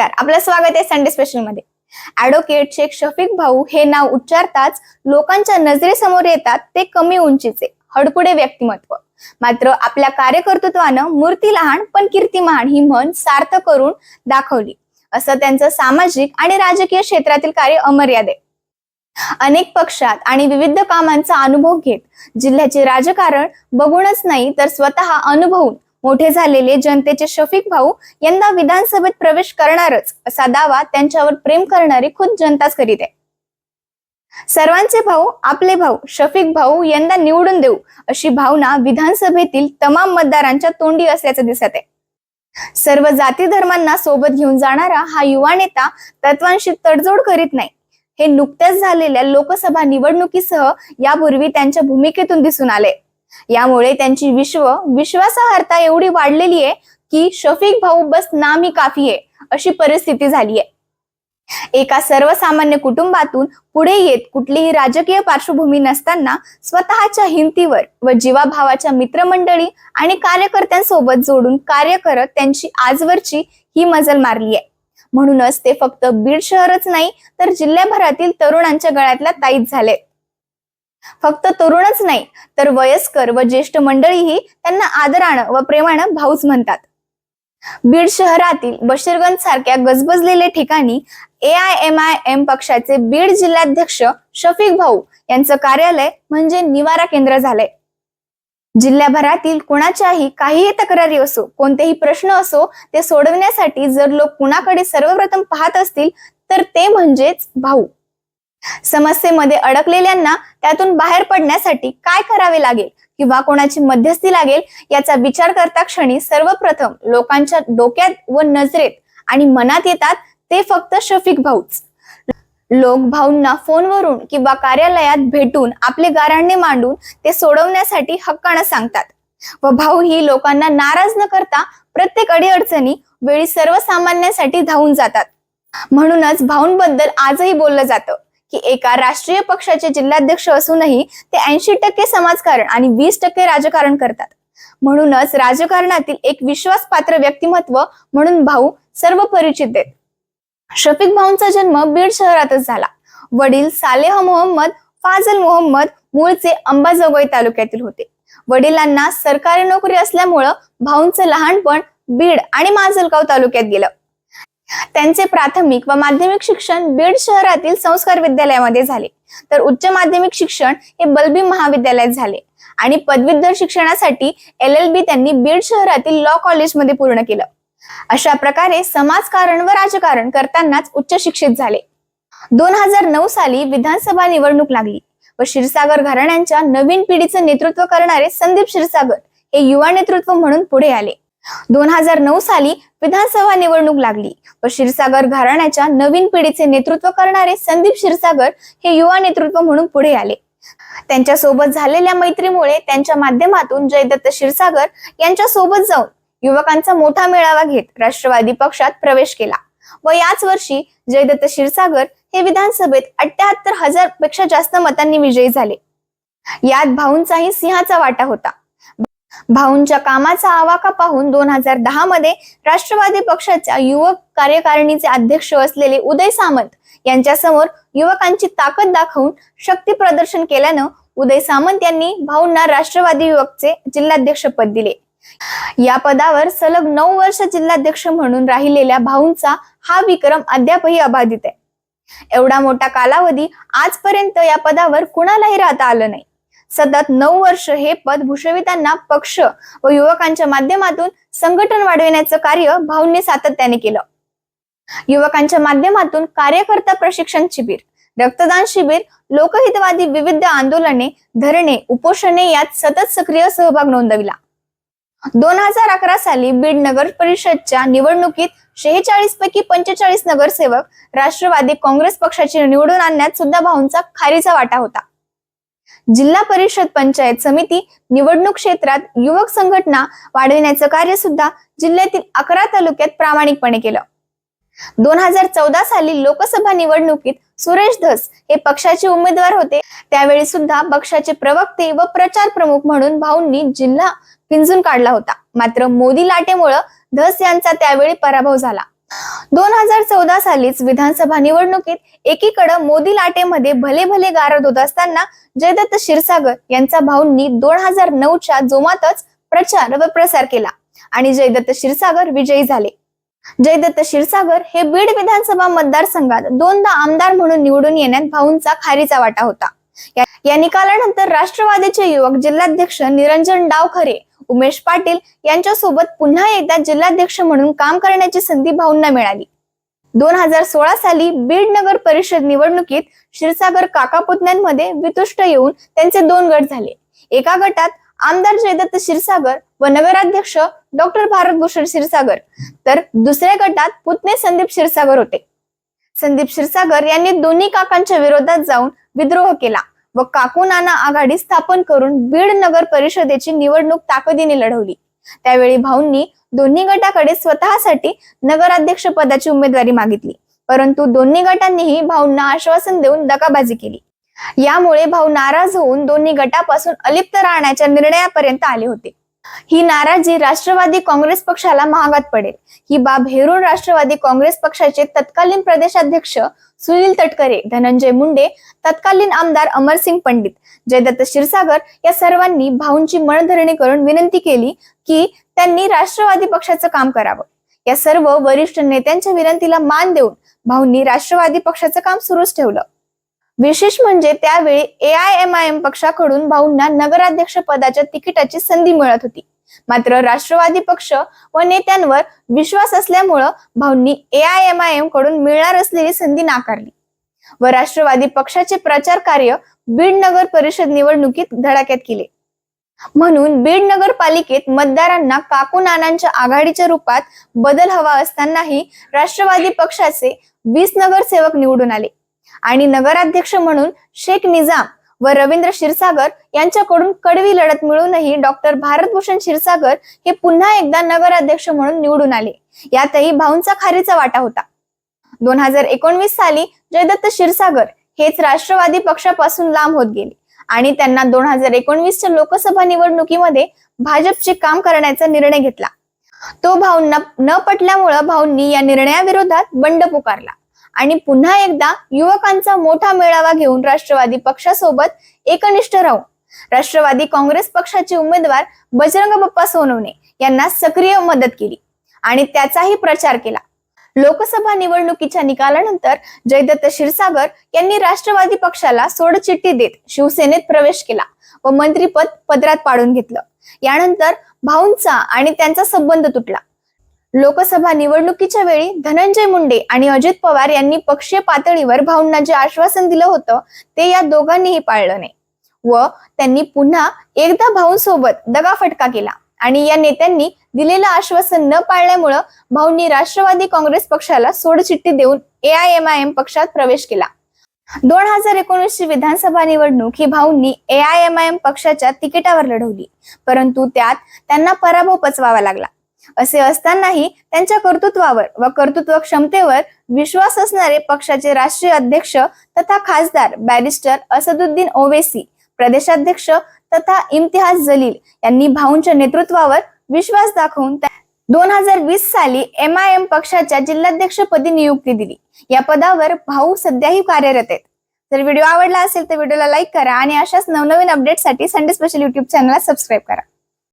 नमस्कार. आपलं स्वागत आहे संडे स्पेशलमध्ये. ऍडव्होकेट शेख शफीक भाऊ हे नाव उच्चारताच लोकांच्या नजरेसमोर येतात ते कमी उंचीचे हडकुडे व्यक्तिमत्व. मात्र आपल्या कार्यकर्तृत्वानं मूर्ती लहान पण कीर्ती महान ही म्हण सार्थ करून दाखवली. असं त्यांचं सामाजिक आणि राजकीय क्षेत्रातील कार्य अमर्याद. आहे अनेक पक्षात आणि विविध कामांचा अनुभव घेत जिल्ह्याचे राजकारण बघूनच नाही तर स्वतः अनुभवून मोठे झालेले जनतेचे शफीक भाऊ यंदा विधानसभेत प्रवेश करणारच असा दावा त्यांच्यावर प्रेम करणारी खुद जनताच करीत आहे. सर्वांचे भाऊ आपले भाऊ शफीक भाऊ यंदा निवडून देऊ अशी भावना विधानसभेतील तमाम मतदारांच्या तोंडी असल्याचं दिसत आहे. सर्व जाती धर्मांना सोबत घेऊन जाणारा हा युवा नेता तत्वांशी तडजोड करीत नाही. हे नुकत्याच झालेल्या लोकसभा निवडणुकीसह यापूर्वी त्यांच्या भूमिकेतून दिसून आले यामुळे त्यांची विश्व विश्वासार्हता एवढी वाढलेली आहे की शफीक भाऊ बस नामी काफी आहे अशी परिस्थिती झाली आहे. एका सर्वसामान्य कुटुंबातून पुढे येत कुठलीही राजकीय पार्श्वभूमी नसताना स्वतःच्या हिमतीवर व जीवाभावाच्या मित्रमंडळी आणि कार्यकर्त्यांसोबत जोडून कार्य करत त्यांची आजवरची ही मजल मारली आहे. म्हणूनच ते फक्त बीड शहरच नाही तर जिल्ह्याभरातील तरुणांच्या गळ्यातल्या ताईत झाले फक्त तरुणच नाही तर वयस्कर व ज्येष्ठ मंडळीही त्यांना आदरानं व प्रेमानं भाऊच म्हणतात. बीड शहरातील बशीरगंज सारख्या गजबजलेल्या ठिकाणी A I M I M पक्षाचे बीड जिल्हाध्यक्ष शफीक भाऊ यांचं कार्यालय म्हणजे निवारा केंद्र झालंय. जिल्ह्याभरातील कुणाच्याही काहीही तक्रारी असो कोणतेही प्रश्न असो ते सोडवण्यासाठी जर लोक कुणाकडे सर्वप्रथम पाहत असतील तर ते म्हणजेच भाऊ. समस्येमध्ये अडकलेल्यांना त्यातून बाहेर पडण्यासाठी काय करावे लागेल? किंवा कोणाची मध्यस्थी लागेल? याचा विचार करता क्षणी सर्वप्रथम लोकांच्या डोक्यात व नजरेत आणि मनात येतात ते फक्त शफीक भाऊच. लोक भाऊंना फोनवरून किंवा कार्यालयात भेटून आपले गारांणे मांडून ते सोडवण्यासाठी हक्कानं सांगतात. व भाऊ ही लोकांना नाराज न करता प्रत्येक अडीअडचणी वेळी सर्वसामान्यांसाठी धावून जातात. म्हणूनच भाऊंबद्दल आजही बोललं जातं. की एका राष्ट्रीय पक्षाचे जिल्हाध्यक्ष असूनही ते ऐंशी टक्के समाजकारण आणि वीस टक्के राजकारण करतात. म्हणूनच राजकारणातील एक विश्वासपात्र व्यक्तिमत्व म्हणून भाऊ सर्व परिचित आहेत. शफीक भाऊंचा जन्म बीड शहरातच झाला. वडील सालेह मोहम्मद फाजल मोहम्मद मूळचे अंबाजोगाई तालुक्यातील होते. वडिलांना सरकारी नोकरी असल्यामुळं भाऊंचं लहानपण बीड आणि माजलगाव तालुक्यात गेलं. त्यांचे प्राथमिक व माध्यमिक शिक्षण बीड शहरातील संस्कार विद्यालयामध्ये झाले. तर उच्च माध्यमिक शिक्षण हे बलबी महाविद्यालयात झाले. आणि पदवीधर शिक्षणासाठी एल एल बी त्यांनी बीड शहरातील लॉ कॉलेजमध्ये पूर्ण केलं. अशा प्रकारे समाजकारण व राजकारण करतानाच उच्च शिक्षित झाले. दोन हजार नऊ साली विधानसभा निवडणूक लागली व क्षीरसागर घराण्यांच्या नवीन पिढीचं नेतृत्व करणारे संदीप क्षीरसागर हे युवा नेतृत्व म्हणून पुढे आले. दोन हजार नऊ साली विधानसभा निवडणूक लागली. व क्षीरसागर घराण्याच्या नवीन पिढीचे नेतृत्व करणारे संदीप क्षीरसागर हे युवा नेतृत्व म्हणून पुढे आले. त्यांच्यासोबत झालेल्या मैत्रीमुळे त्यांच्या माध्यमातून जयदत्त क्षीरसागर यांच्या सोबत जाऊन युवकांचा मोठा मेळावा घेत राष्ट्रवादी पक्षात प्रवेश केला. व याच वर्षी जयदत्त क्षीरसागर हे विधानसभेत अठ्याहत्तर हजारपेक्षा जास्त मतांनी विजयी झाले. यात भाऊंचाही सिंहाचा वाटा होता. भाऊंच्या कामाचा आवाका पाहून दोन हजार दहा मध्ये राष्ट्रवादी पक्षाच्या युवक कार्यकारिणीचे अध्यक्ष असलेले उदय सामंत यांच्या समोर युवकांची ताकद दाखवून शक्ती प्रदर्शन केल्यानं उदय सामंत यांनी भाऊंना राष्ट्रवादी युवकचे जिल्हाध्यक्ष पद दिले. या पदावर सलग नऊ वर्ष जिल्हाध्यक्ष म्हणून राहिलेल्या भाऊंचा हा विक्रम अद्यापही अबाधित आहे. एवढा मोठा कालावधी आजपर्यंत या पदावर कुणालाही राहता आलं नाही. सतत नऊ वर्ष हे पद भूषवितांना पक्ष व युवकांच्या माध्यमातून संघटन वाढविण्याचं कार्य भाऊंनी सातत्याने केलं. युवकांच्या माध्यमातून कार्यकर्ता प्रशिक्षण शिबिर रक्तदान शिबिर लोकहितवादी विविध आंदोलने धरणे उपोषणे यात सतत सक्रिय सहभाग नोंदविला. दोन हजार अकरा साली बीड नगर परिषदच्या निवडणुकीत शेहेचाळीस पैकी पंचेचाळीस नगरसेवक राष्ट्रवादी काँग्रेस पक्षाची निवडून आणण्यात सुद्धा भाऊंचा खारीचा वाटा होता. जिल्हा परिषद पंचायत समिती निवडणूक क्षेत्रात युवक संघटना वाढविण्याचं कार्य सुद्धा जिल्ह्यातील अकरा तालुक्यात प्रामाणिकपणे केलं. दोन हजार चौदा साली लोकसभा निवडणुकीत सुरेश धस हे पक्षाचे उमेदवार होते. त्यावेळी सुद्धा पक्षाचे प्रवक्ते व प्रचार प्रमुख म्हणून भाऊंनी जिल्हा पिंजून काढला होता. मात्र मोदी लाटेमुळं धस यांचा त्यावेळी पराभव झाला. दोन हजार चौदा सालीच विधानसभा निवडणुकीत एकीकडे मोदी लाटेमध्ये भले भले गारद होत असताना जयदत्त क्षीरसागर यांचा भाऊंनी दोन हजार नऊच्या जोमातच प्रचार व प्रसार केला आणि जयदत्त क्षीरसागर विजयी झाले. जयदत्त क्षीरसागर हे बीड विधानसभा मतदारसंघात दोनदा आमदार म्हणून निवडून येण्यात भाऊंचा खारीचा वाटा होता. या- या निकालानंतर राष्ट्रवादीचे युवक जिल्हाध्यक्ष निरंजन डावखरे उमेश पाटील यांच्यासोबत पुन्हा एकदा जिल्हाध्यक्ष म्हणून काम करण्याची संधी भाऊंना मिळाली. दोन हजार सोळा साली बीड नगर परिषद निवडणुकीत क्षीरसागर काका पुतण्यांमध्ये वितुष्ट येऊन त्यांचे दोन गट झाले. एका गटात आमदार जयदत्त क्षीरसागर व नगराध्यक्ष डॉक्टर भारतभूषण क्षीरसागर. तर दुसऱ्या गटात पुतणे संदीप क्षीरसागर होते. संदीप क्षीरसागर यांनी दोन्ही काकांच्या विरोधात जाऊन विद्रोह केला. व काकू नाना आघाडी स्थापन करून बीड नगर परिषदेची निवडणूक ताकदीने लढवली. त्यावेळी भाऊंनी दोन्ही गटाकडे स्वतःसाठी नगराध्यक्ष पदाची उमेदवारी मागितली. परंतु दोन्ही गटांनीही भाऊंना आश्वासन देऊन दगाबाजी केली. यामुळे भाऊ नाराज होऊन दोन्ही गटापासून अलिप्त राहण्याच्या निर्णयापर्यंत आले होते. ही नाराजी राष्ट्रवादी काँग्रेस पक्षाला महागात पडेल. ही बाब हेरून राष्ट्रवादी काँग्रेस पक्षाचे तत्कालीन प्रदेशाध्यक्ष सुनील तटकरे धनंजय मुंडे तत्कालीन आमदार अमरसिंग पंडित जयदत्त क्षीरसागर या सर्वांनी भाऊंची मनधरणी करून विनंती केली की त्यांनी राष्ट्रवादी पक्षाचं काम करावं. या सर्व वरिष्ठ नेत्यांच्या विनंतीला मान देऊन भाऊंनी राष्ट्रवादी पक्षाचं काम सुरूच ठेवलं. विशेष म्हणजे त्यावेळी A I M I M पक्षाकडून भाऊंना नगराध्यक्ष पदाच्या तिकिटाची संधी मिळत होती. मात्र राष्ट्रवादी पक्ष व नेत्यांवर विश्वास असल्यामुळं भाऊंनी ए आय एम आय एमकडून मिळणार असलेली संधी नाकारली. व राष्ट्रवादी पक्षाचे प्रचार कार्य बीड नगर परिषद निवडणुकीत धडाक्यात केले. म्हणून बीड नगरपालिकेत मतदारांना काकू नानांच्या आघाडीच्या रूपात बदल हवा असतानाही राष्ट्रवादी पक्षाचे वीस नगरसेवक निवडून आले. आणि नगराध्यक्ष म्हणून शेख निजाम व रवींद्र क्षीरसागर यांच्याकडून कडवी लढत मिळूनही डॉक्टर भारतभूषण क्षीरसागर हे पुन्हा एकदा नगराध्यक्ष म्हणून निवडून आले. यातही भाऊंचा खारीचा वाटा होता. दोन हजार एकोणवीस साली जयदत्त क्षीरसागर हेच राष्ट्रवादी पक्षापासून लांब होत गेले आणि त्यांना दोन हजार एकोणवीसच्या लोकसभा निवडणुकीमध्ये भाजपचे काम करण्याचा निर्णय घेतला. तो भाऊंना न पटल्यामुळं भाऊंनी या निर्णयाविरोधात बंड पुकारला. आणि पुन्हा एकदा युवकांचा मोठा मेळावा घेऊन राष्ट्रवादी पक्षासोबत एकनिष्ठ राहून राष्ट्रवादी काँग्रेस पक्षाचे उमेदवार बजरंग बाप्पा सोनवणे यांना सक्रिय मदत केली आणि त्याचाही प्रचार केला. लोकसभा निवडणुकीच्या निकालानंतर जयदत्त क्षीरसागर यांनी राष्ट्रवादी पक्षाला सोडचिठ्ठी देत शिवसेनेत प्रवेश केला व मंत्रीपद पदरात पाडून घेतलं. यानंतर भाऊंचा आणि त्यांचा संबंध तुटला. लोकसभा निवडणुकीच्या वेळी धनंजय मुंडे आणि अजित पवार यांनी पक्षीय पातळीवर भाऊंना जे आश्वासन दिलं होतं ते या दोघांनीही पाळलं नाही. व त्यांनी पुन्हा एकदा भाऊंसोबत दगाफटका केला आणि या नेत्यांनी दिलेलं आश्वासन न पाळल्यामुळं भाऊंनी राष्ट्रवादी काँग्रेस पक्षाला सोडचिठ्ठी देऊन A I M I M पक्षात प्रवेश केला. दोन हजार एकोणीसची विधानसभा निवडणूक ही भाऊंनी A I M I M पक्षाच्या तिकिटावर लढवली परंतु त्यात त्यांना पराभव पचवावा लागला. असे असतानाही त्यांच्या कर्तृत्वावर व कर्तृत्व क्षमतेवर विश्वास असणारे पक्षाचे राष्ट्रीय अध्यक्ष तथा खासदार बॅरिस्टर असदुद्दीन ओवेसी प्रदेशाध्यक्ष तथा इम्तिहाज जलील यांनी भाऊंच्या नेतृत्वावर विश्वास दाखवून दोन हजार वीस साली एम आय एम पक्षाच्या जिल्हाध्यक्षपदी नियुक्ती दिली. या पदावर भाऊ सध्याही कार्यरत आहेत. जर व्हिडिओ आवडला असेल तर व्हिडिओला लाईक करा आणि अशाच नवनवीन अपडेटसाठी संडे स्पेशल युट्यूब चॅनलला सबस्क्राईब करा.